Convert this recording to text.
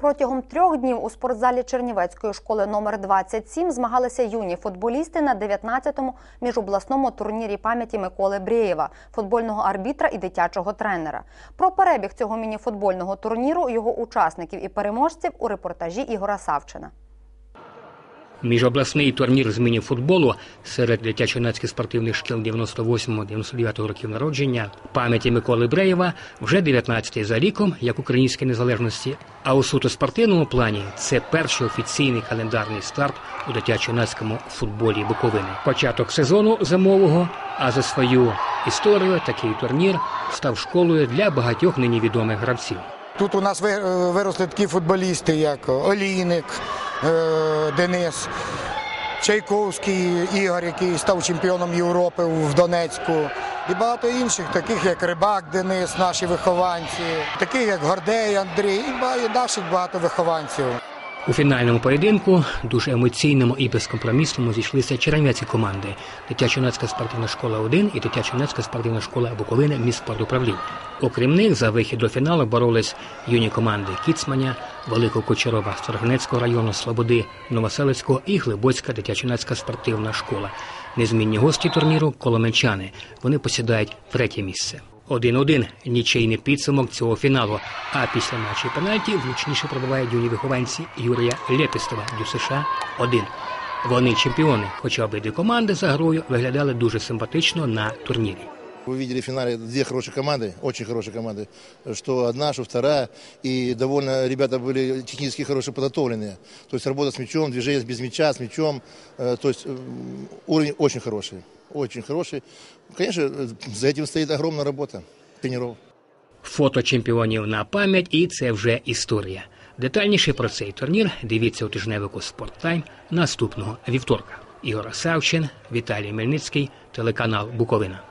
Протягом трьох днів у спортзалі Чернівецької школи номер 27 змагалися юні футболісти на 19-му міжобласному турнірі пам'яті Миколи Брєєва, футбольного арбітра і дитячого тренера. Про перебіг цього мініфутбольного турніру, його учасників і переможців у репортажі Ігора Савчина. Міжобласний турнір з міні-футболу серед дитячо-юнацьких спортивних шкіл 98-99 років народження пам'яті Миколи Бреєва вже 19-й за ріком, як української незалежності. А у суто спортивному плані це перший офіційний календарний старт у дитячо-юнацькому футболі Буковини. Початок сезону зимового, а за свою історію такий турнір став школою для багатьох нині відомих гравців. Тут у нас е, виросли такі футболісти, як Олійник, Денис, Чайковський Ігор, який став чемпіоном Європи в Донецьку, і багато інших, таких як Рибак Денис, наші вихованці, таких як Гордей Андрій, і наших багато вихованців. У фінальному поєдинку, дуже емоційному і безкомпромісному, зійшлися чернівецькі команди Дитячо-юнацька спортивна школа 1 і Дитячо-юнацька спортивна школа Буковини міськспортуправління. Окрім них, за вихід до фіналу боролись юні команди Кіцманя, Великого Кучерова, Сторогнецького району, Слободи, Новоселицького і Глибоцька дитячо-юнацька спортивна школа. Незмінні гості турніру коломенчани. Вони посідають третє місце. 1-1 – нічийний підсумок цього фіналу. А після матчу пенальті влучніше пробивають юні вихованці Юрія Лепістова ДЮСШ 1. Вони чемпіони, хоча обидві команди за грою виглядали дуже симпатично на турнірі. Вы видели в финале две хорошие команды, очень хорошие команды, что одна, что вторая, и довольно ребята были технически хорошо подготовленные. То есть работа с мячом, движение без мяча, с мячом, э, то есть м, уровень очень хороший, очень хороший. Конечно, за этим стоит огромная работа тренеров. Фото чемпіонів на пам'ять, і це вже історія. Детальніше про цей турнір дивіться у тижневику «Спорттайм» наступного вівторка. Ігор Савчин, Віталій Мельницький, телеканал Буковина.